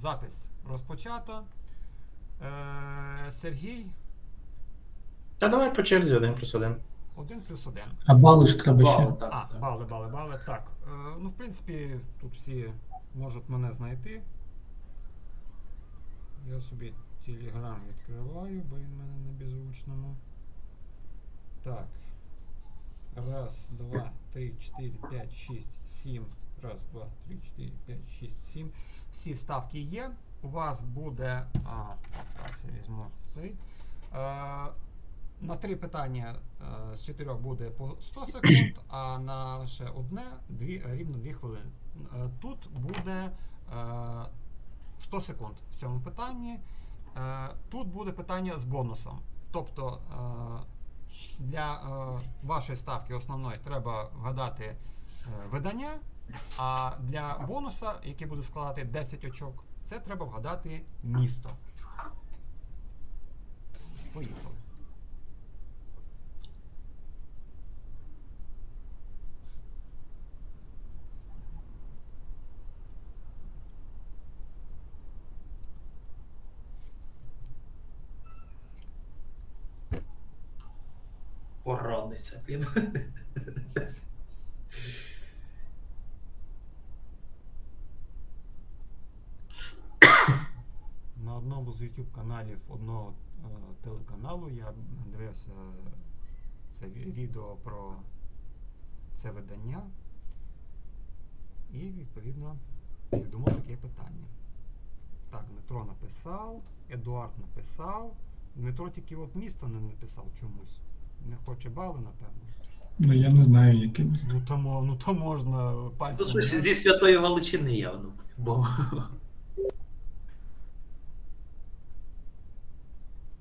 запис розпочато. Е, Сергій Та давай по черзі один плюс один. 1 плюс 1. А бали ж треба Бали, ще. так, А, так. бали, бали, бали. Так. Е, ну, в принципі, тут всі можуть мене знайти. Я собі телеграм відкриваю, бо він в мене на беззвучному. Так. Раз, два, три, чотири, п'ять, шість, сім. Раз, два, три, чотири, п'ять, шість, сім. Всі ставки є. У вас буде. А, так, я візьму цей. Е, на три питання е, з чотирьох буде по 100 секунд, а на ще одне дві, рівно 2 хвилини. Е, Тут буде е, 100 секунд в цьому питанні. Тут буде питання з бонусом. Тобто для вашої ставки основної треба вгадати видання, а для бонуса, який буде складати 10 очок, це треба вгадати місто. Поїхали. Порадися, блін. На одному з YouTube каналів одного е, телеканалу я дивився це відео про це видання і відповідно придумав таке питання. Так, Дмитро написав, Едуард написав. Дмитро тільки от місто не написав чомусь. Не хоче бали, напевно. Ну я не знаю, яке місто. Ну то, ну, то можна Тут пальцем. щось зі святої Галичини явно. Бо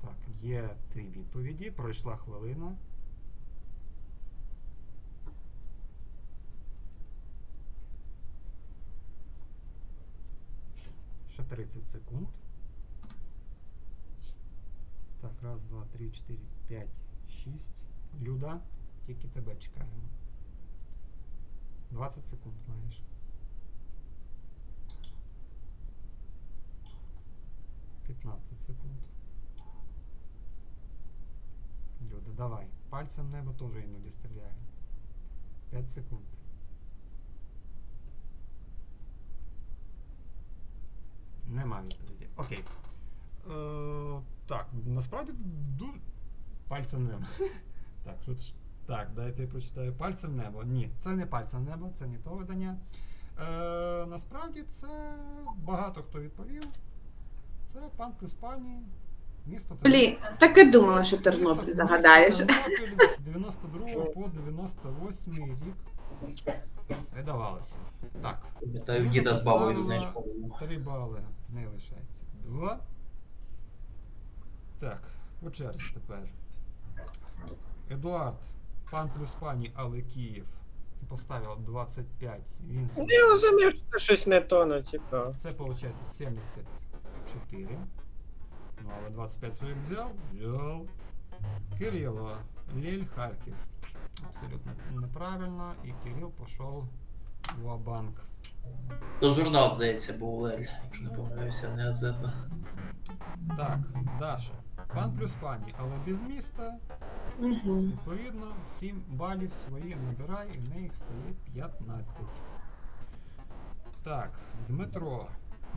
Так, є три відповіді. Пройшла хвилина. Ще 30 секунд. Так, раз, два, три, чотири, п'ять, шість. Люда, тільки тебе чекаємо. 20 секунд маєш. 15 секунд. Люда, давай. Пальцем небо теж іноді стріляє. 5 секунд. Нема відповіді. Окей. Е, так, насправді ду... пальцем небо. так, що так, дайте я прочитаю. Пальцем небо. Ні, це не пальцем небо, це не то видання. Е, насправді це багато хто відповів. Це пан плюс пані. Місто Блін, так і думала, що Тернопіль Місто- загадаєш. місто Тернопіль з 92 по 98 рік видавалося. Так, пам'ятаю, діда з бабою знаєш мову. 3 бали не лишається. 2. Так, по черзі тепер. Едуард, пан плюс пані, але Київ поставив 25. Він собі- Я розумів, що щось не то, ну типу. Це виходить 74. Ну, але 25 своїх взяв. Взяв. Кирило. Лель Харків. Абсолютно неправильно. І Кирил пішов в Ва-банк. То журнал, здається, був Лель, якщо не помиляюся, не газета. Так, Даша. Пан плюс пані, але без міста. Угу. Відповідно, 7 балів свої набирає, і в неї стає 15. Так, Дмитро.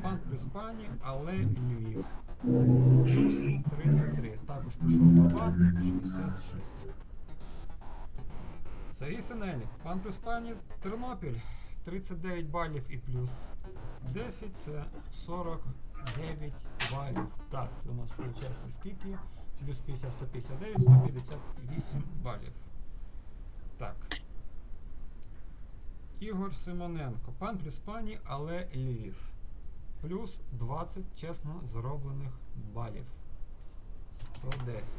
Пан плюс пані, але Львів. Плюс 33. Також пішов Бабан 66. Сергій Синельник. Пан плюс пані Тернопіль. 39 балів і плюс 10 це 49 балів. Так, це у нас виходить скільки? Плюс 50, 159, 158 балів. Так. Ігор Симоненко. Пан плюс пані, але Львів. Плюс 20 чесно зароблених балів. 110.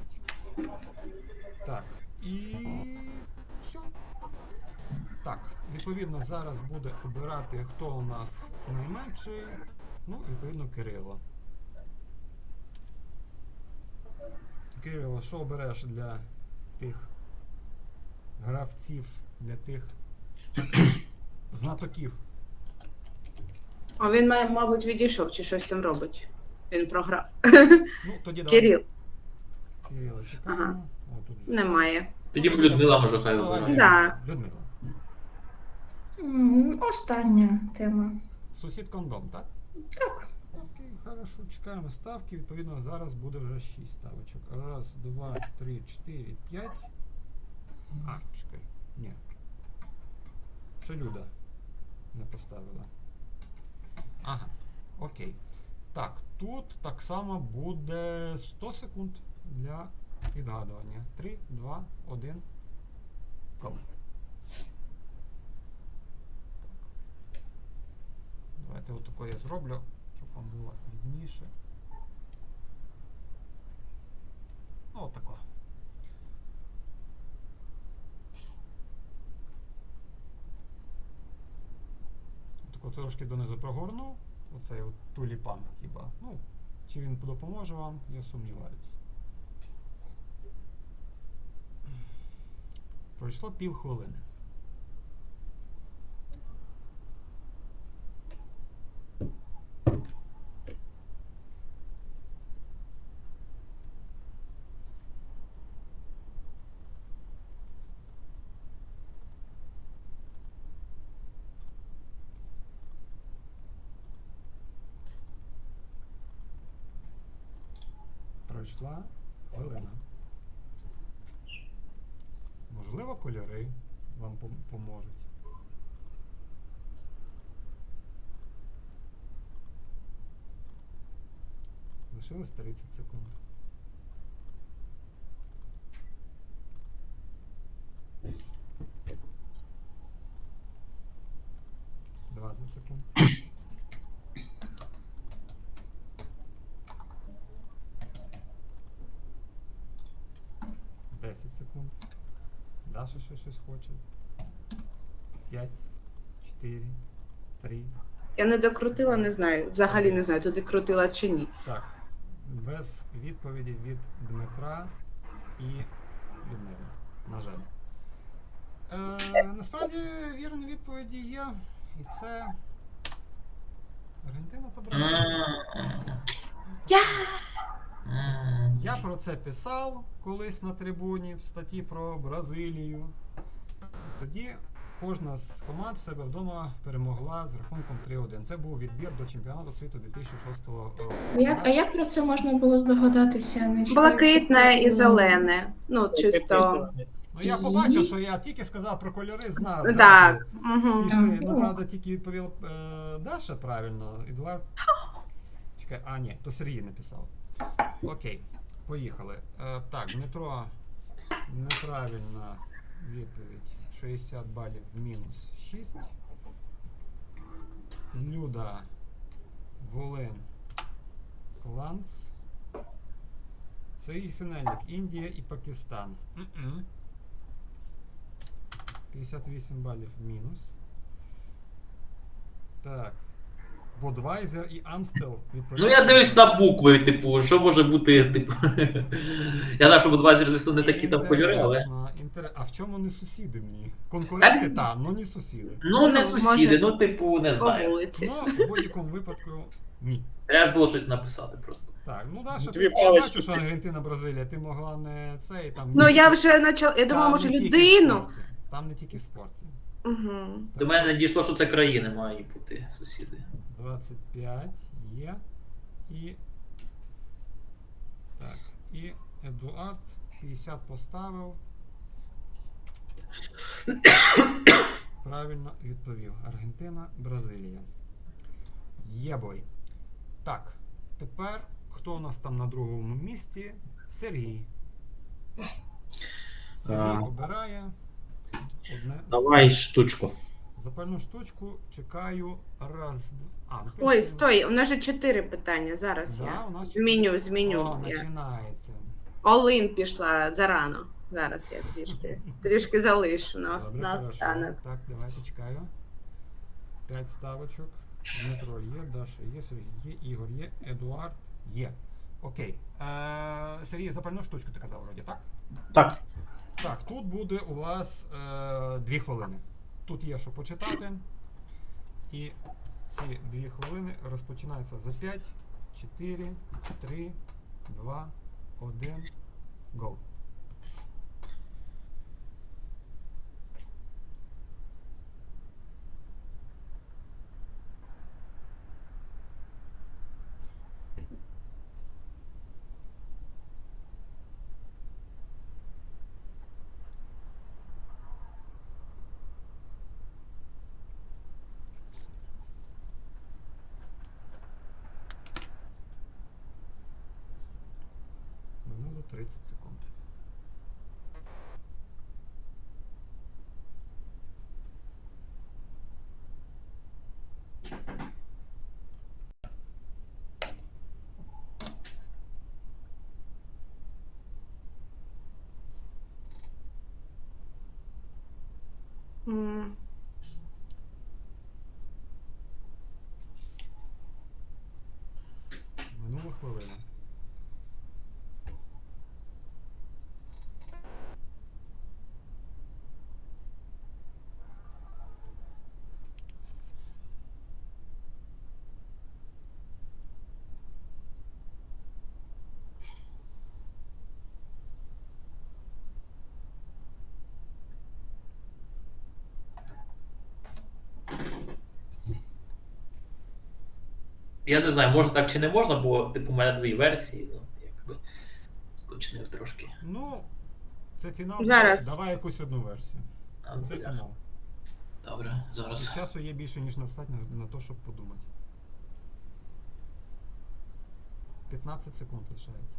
Так. І все. Так, відповідно, зараз буде обирати, хто у нас найменший. Ну, відповідно, Кирило. Кирило, що обереш для тих гравців, для тих знатоків? А він, мабуть, відійшов чи щось там робить. Він програв. Ну, тоді давай. Кирил. Кирила чекаємо. Ага. О, тут Немає. Тоді Людмила може хай. Да. Людмила. М, Остання тема. Сусід кондом, так? Так. Окей, хорошо, чекаємо ставки. Відповідно, зараз буде вже 6 ставочок. Раз, два, три, чотири, п'ять. А, чекай. Ні. Ще Люда не поставила. Ага, окей. Так, тут так само буде 100 секунд для відгадування. 3, 2, 1. Ком. Так. Давайте отако я зроблю, щоб вам було видніше. Ну, отако. Тако трошки донизу прогорну. Оцей от туліпан хіба. Ну, чи він допоможе вам, я сумніваюся. Пройшло пів хвилини. Пройшла хвилина. Можливо, кольори вам поможуть. Лишилось 30 секунд. Двадцять секунд. Десять секунд. Даша ще щось хоче. П'ять, чотири, три. Я не докрутила, не знаю. Взагалі не знаю, туди крутила чи ні. Так. Без відповіді від Дмитра і Людмили. На жаль. Е, насправді вірні відповіді є. І це. Аргентина та Бразилія. Я! Я про це писав колись на трибуні в статті про Бразилію. Тоді кожна з команд в себе вдома перемогла з рахунком 3-1. Це був відбір до чемпіонату світу 2006 року. Як, а як про це можна було здогадатися? Не Блакитне і зелене. Ну, чисто. Ну я побачив, що я тільки сказав про кольори, знав. Так. Угу. Пішли. Ну, правда, тільки відповів е, Даша правильно. Едуард. Чекай, а, ні, то Сергій написав. Окей, поїхали. Е, так, Дмитро. Неправильна відповідь. 60 балів мінус 6. Люда. Волин. Кланс. Сергій Синельник. Індія і Пакистан. М-м. 58 балів мінус. Так. Будвайзер і Амстел Ну я дивлюсь на букви, типу, що може бути, типу. Я знаю, що Будвайзер, звісно, не такі там кольори, але. Інтересно, А в чому не сусіди мені? Конкуренти Так. там, ну не сусіди. Ну, не сусіди, ну, типу, не По знаю. вулиці. Ну, в будь-якому випадку ні. Треба ж було щось написати просто. Так, ну Дві ти я палички. що Аргентина, Бразилія, ти могла не цей там. Ну я вже почала. Я думала, може людину. Там не тільки в спорті. Угу. До мене не дійшло, що це країни мають бути сусіди. 25 є. І. Так. І Едуард 50 поставив. Правильно відповів. Аргентина, Бразилія. Єбой. Так. Тепер хто у нас там на другому місці? Сергій. Сергій обирає. Одне. Давай штучку. Запальну штучку чекаю раз, два. А, ну, Ой, стой, у нас же чотири питання. Зараз Да, я у нас зміню, чотири. зміню. О, Я. починається. Олин пішла зарано. Зараз я трішки, трішки залишу на, Добре, на хорошо. останок. Так, давайте чекаю. П'ять ставочок. Дмитро є, Даша є, Сергій є, Ігор є, Едуард є. Окей. Е, Сергій, запальну штучку ти казав вроді, так? Так. Так, тут буде у вас е, дві хвилини. Тут є що почитати. І ці дві хвилини розпочинаються за 5, 4, 3, 2, 1, go. 30 секунд. М, Минула хвилина. Я не знаю, можна так чи не можна, бо типу у мене дві версії, ну, якби кочнив трошки. Ну, це фінал. Зараз. Давай якусь одну версію. А, ну, Це бля. фінал. Добре, І зараз. часу є більше, ніж достатньо на те, щоб подумати. 15 секунд лишається.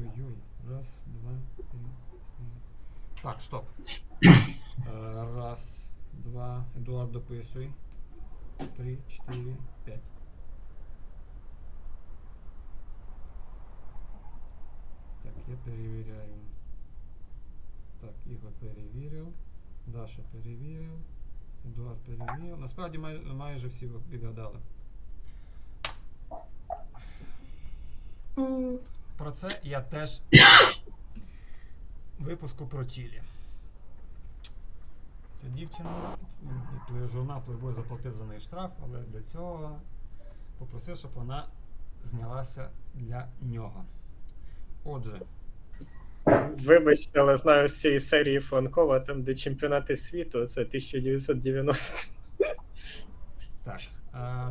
Ой-ой-ой-ой. Раз, два, три, четыре. Так, стоп. Е, Раз, два. Едуард дописуй. Три, чотири, п'ять. Так, я перевіряю. Так, Ігор перевірив. Даша перевірив. Едуард перевірив. Насправді май, майже всі відгадали. М, Про це я теж випуску про Чилі. Ця дівчина, журнал Playboy заплатив за неї штраф, але для цього попросив, щоб вона знялася для нього. Отже, Вибачте, але знаю з цієї серії Фланкова, там, де чемпіонати світу, це 1990. так.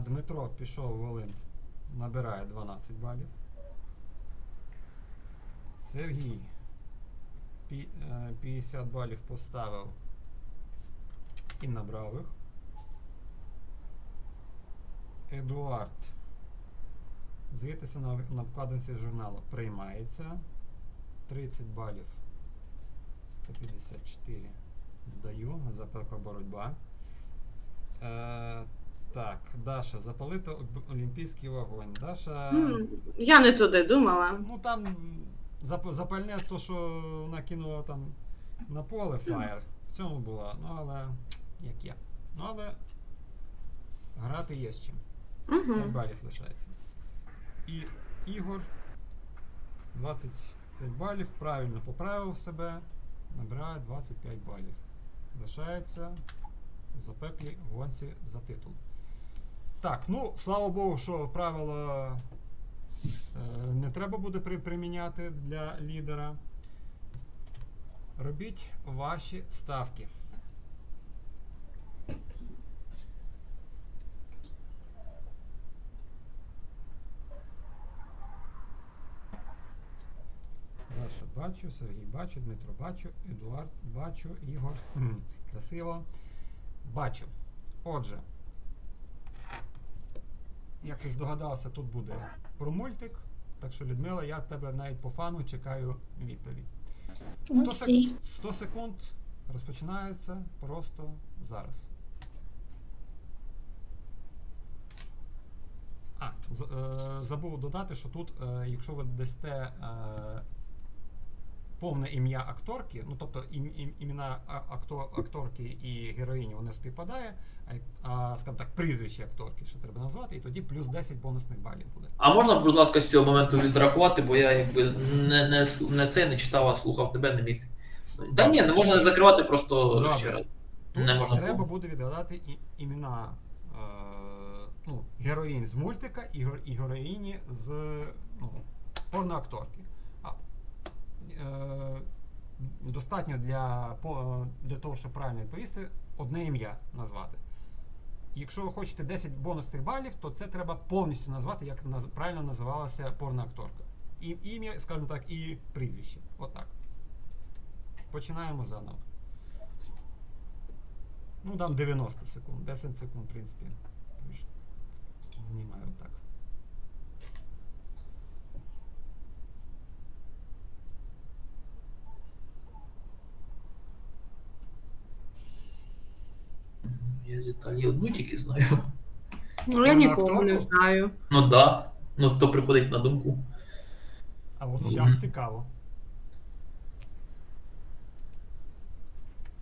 Дмитро пішов в Волин, набирає 12 балів. Сергій е, 50 балів поставив і набрав їх. Едуард. Звітися на, на вкладинці журналу приймається. 30 балів. 154 здаю. Запекла боротьба. Е, так, Даша, запалити олімпійський вогонь. Даша. Я не туди думала. Ну там зап- запальне то, що вона кинула там на поле фаєр. В цьому була. Ну але як є. Ну але грати є з чим. 5 Угу. балів лишається. І Ігор 25 балів, правильно поправив себе, набирає 25 балів. Лишається в запеклій гонці за титул. Так, ну, слава Богу, що правила не треба буде приміняти для лідера. Робіть ваші ставки. Даша бачу, Сергій бачу, Дмитро бачу, Едуард бачу, Ігор. Красиво. Бачу. Отже, як ви здогадалися, тут буде про мультик. Так що, Людмила, я тебе навіть по фану чекаю відповідь. 100, сек... 100 секунд розпочинаються просто зараз. А, е, забув додати, що тут, е, якщо ви дасте е, повне ім'я акторки, ну тобто ім, ім, імена акторки і героїні вони співпадає, а, а скажімо так, прізвище акторки ще треба назвати, і тоді плюс 10 бонусних балів буде. А можна, будь ласка, з цього моменту відрахувати, бо я якби не, не, не це не читав, а слухав тебе, не міг. Та ні, не можна не закривати, просто Добре. ще раз. Тут Не можна треба було. буде відгадати і, імена е, ну, героїнь з мультика і, і героїні з ну, порноакторки. Е, достатньо для, по, для того, щоб правильно відповісти, одне ім'я назвати. Якщо ви хочете 10 бонусних балів, то це треба повністю назвати, як правильно називалася порноакторка. І, ім'я, скажімо так, і прізвище. Отак. Починаємо заново. Ну, дам 90 секунд. 10 секунд, в принципі. Знімаю так. Я з Італії одну тільки знаю. Ну, я нікого не знаю. Ну да. Ну хто приходить на думку. А от зараз цікаво.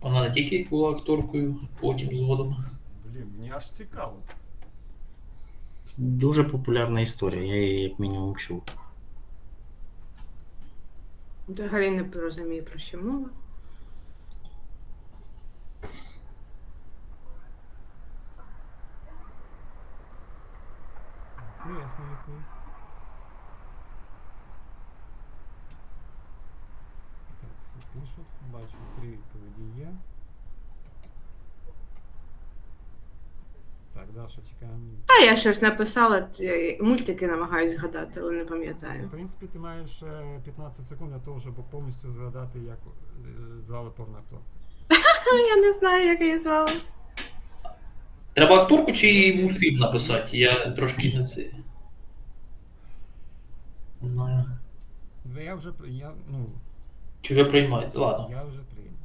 Вона не тільки була акторкою, потім згодом. Блін, мені аж цікаво. Дуже популярна історія, я її як мінімум чув. Взагалі не розумію, про що мова. Інтересна відповідь. Так, все пишуть. Бачу, три відповіді є. Так, Даша, чекаємо. А я щось написала, мультики намагаюсь згадати, але не пам'ятаю. В принципі, ти маєш е, 15 секунд для того, щоб повністю згадати, як е, звали порноактор. Я не знаю, як її звали. Треба акторку чи мультфільм написати? Я трошки не це. Не знаю. Ну, Я вже при- я, ну, Чи вже приймається? Ладно. я вже прийняв.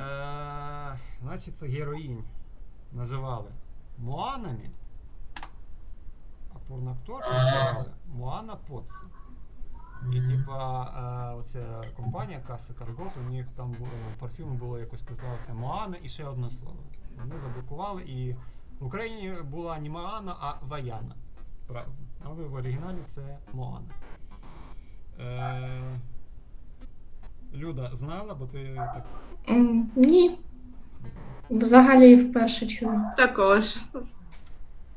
Е, значить, це героїнь називали Моанами, а порноакторку називали Моана Потси. І типа е, оця компанія Каса Каргот, у них там було, парфюми було якось писалося Моана і ще одне слово. Вони заблокували і в Україні була не Моана, а Ваяна. Правда. Але в оригіналі це Моана. Е, Люда знала, бо ти так. М, Ні. Взагалі вперше чую. Також.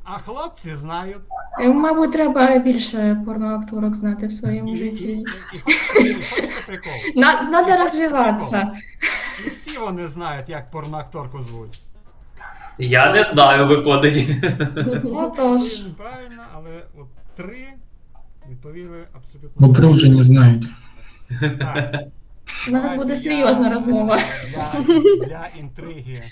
А хлопці знають. Е, Мабуть, треба більше порноакторок знати в своєму І, і, житті. і, і хочете, і хочете прикол? На, надо розвиватися. І всі вони знають, як порноакторку звуть. Я не знаю, виходить. Отож. Правильно, але от три відповіли абсолютно. Бо дружині знають. Так. У нас буде серйозна розмова. Для, для інтриги. Е,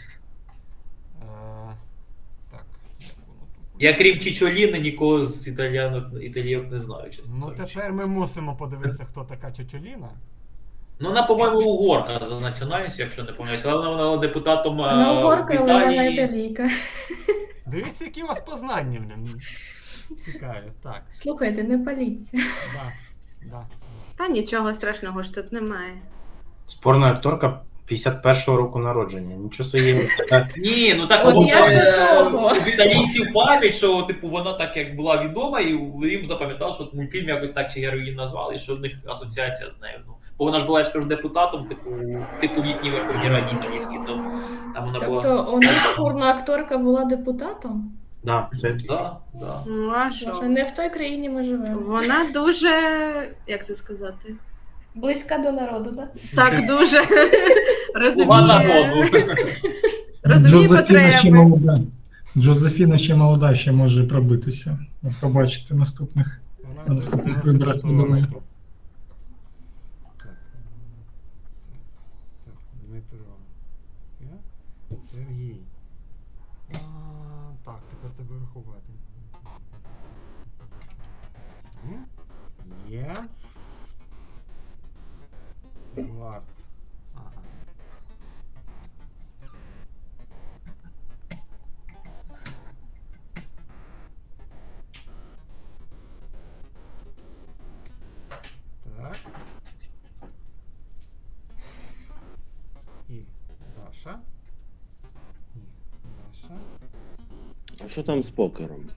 так, як воно тут? Я крім Чічоліни, нікого з італіянок, італійок не знаю, чесно. Ну кажучи. тепер ми мусимо подивитися, хто така Чочоліна. Ну, вона, по-моєму, угорка за національністю, якщо не помиляюся. Але вона була депутатом е, На в угорка, але вона італійка. Дивіться, які у вас познання, блін. Цікаві. Так, Слухайте, не паліться. да, да. Та нічого страшного ж тут немає. Спорна акторка 51-го року народження. Нічого собі Ні, ну так От може я до е, того. в італійців пам'ять, що типу вона так як була відома, і їм запам'ятав, що мультфільм якось так чи героїн назвали, і що в них асоціація з нею. Ну, бо вона ж була я ж кажу, депутатом, типу, типу в їхній Верховній Раді італійській, то там вона була. Тобто у них порноакторка була депутатом? Да, це Да, да. Ну а Боже, що? не в той країні ми живемо. Вона дуже. як це сказати? Близька до народу, так? Так дуже Слуга розуміє, народу. розуміє Джозефіна ще потреби. молода. Джозефіна ще молода, ще може пробитися. От Побачите наступних. На наступних виборах, я думаю. Є. Варт. Так. И Даша. И Даша. А что там с покером?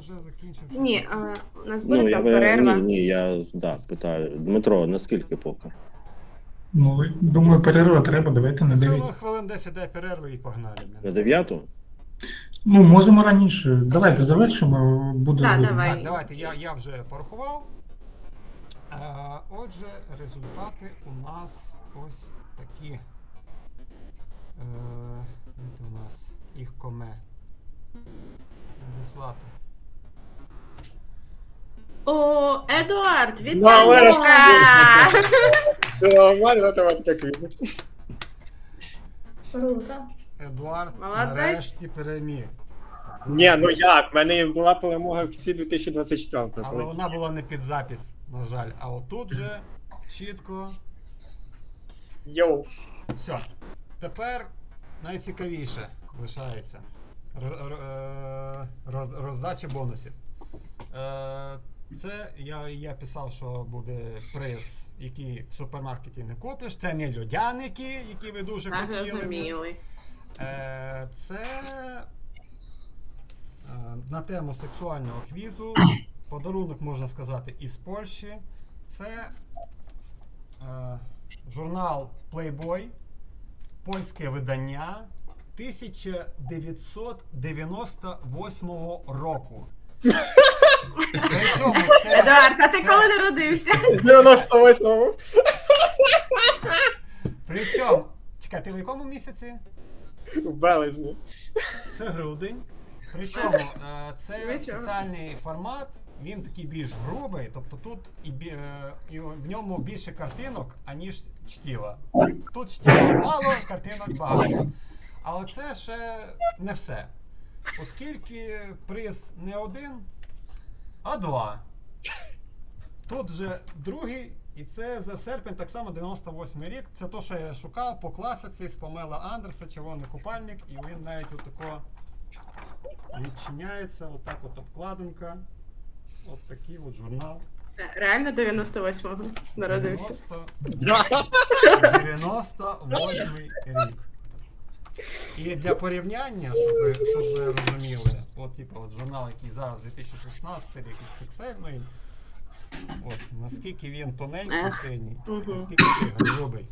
Вже закінчив. Ні, а, у нас буде Ну, там я, перерва. ні, ні, я да, питаю. Дмитро, наскільки покер? Ну, думаю, перерва треба, давайте на 9. Хвилин, хвилин 10 дай перерви і погнали. На дев'яту? Ну, можемо раніше. Давайте завершимо, буде. Да, видно. давай. Так, давайте, я, я вже порахував. Е, отже, результати у нас ось такі. Е, де у нас їх коме. Надіслати. О, Едуард, Давай. вітаю! Нормально. Круто. Едуард Молодець. нарешті переміг. Це дуже Ні, ну як? В мене була перемога в кінці 2024 Але вона була не під запис, на жаль. А отут же чітко. Йоу. Все. Тепер найцікавіше лишається. Е, роз- Роздача бонусів. Е, Це я, я писав, що буде приз, який в супермаркеті не купиш. Це не льодяники, які ви дуже Так, хотіли. Е, Це е, на тему сексуального квізу. Pодарунок, можна сказати, із Польщі. Це е, журнал Playboy, польське видання 1998 року. Причому це, Едуард, а ти це- коли народився? 98-му. Причому, чекай, ти в якому місяці? В березні. Це грудень. Причому е, це Нічого. спеціальний формат, він такий більш грубий, тобто тут і, бі- е, і в ньому більше картинок, аніж чтіва. Тут чтіва мало, картинок багато. Але це ще не все. Оскільки приз не один, а два. Тут вже другий, і це за серпень, так само 98 рік. Це то, що я шукав по класиці з Помела Андерса, червоний купальник, і він навіть отако відчиняється, отак от обкладинка. От такий от журнал. Реально 98-го народився. 90 98 рік. І для порівняння, щоб ви, щоб ви розуміли, от типу от журнал, який зараз 2016 рік XXL, ну і ось наскільки він тоненький Ех, синій, мгм. наскільки цей грубий.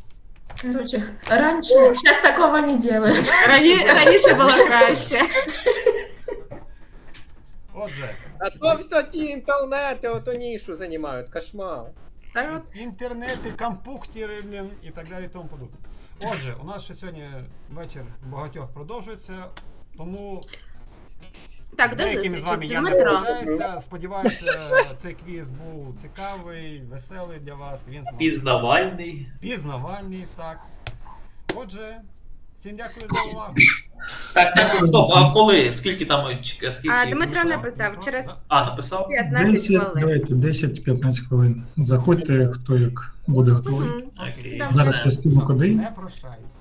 Короче, раньше, сейчас такого не делают. Рані, раніше було краще. Отже, А то все ті інтернети, ото нішу займають, кошмар. От. інтернети, компуктери блін, і так далі і тому подобне. Отже, у нас ще сьогодні вечір багатьох продовжується, тому Так, з деякими з вами я не прощаюся. Сподіваюся, цей квіз був цікавий, веселий для вас. Він змог- Пізнавальний. пізнавальний, так. Отже, всім дякую за увагу. Так, так, стоп, а коли? Скільки там чекай, скільки? А Дмитро написав через А, написав? 15 10, хвилин. давайте 10-15 хвилин. Заходьте, хто як буде готовий. Мгм. Окей. Зараз я скину коди. Не прощаюсь.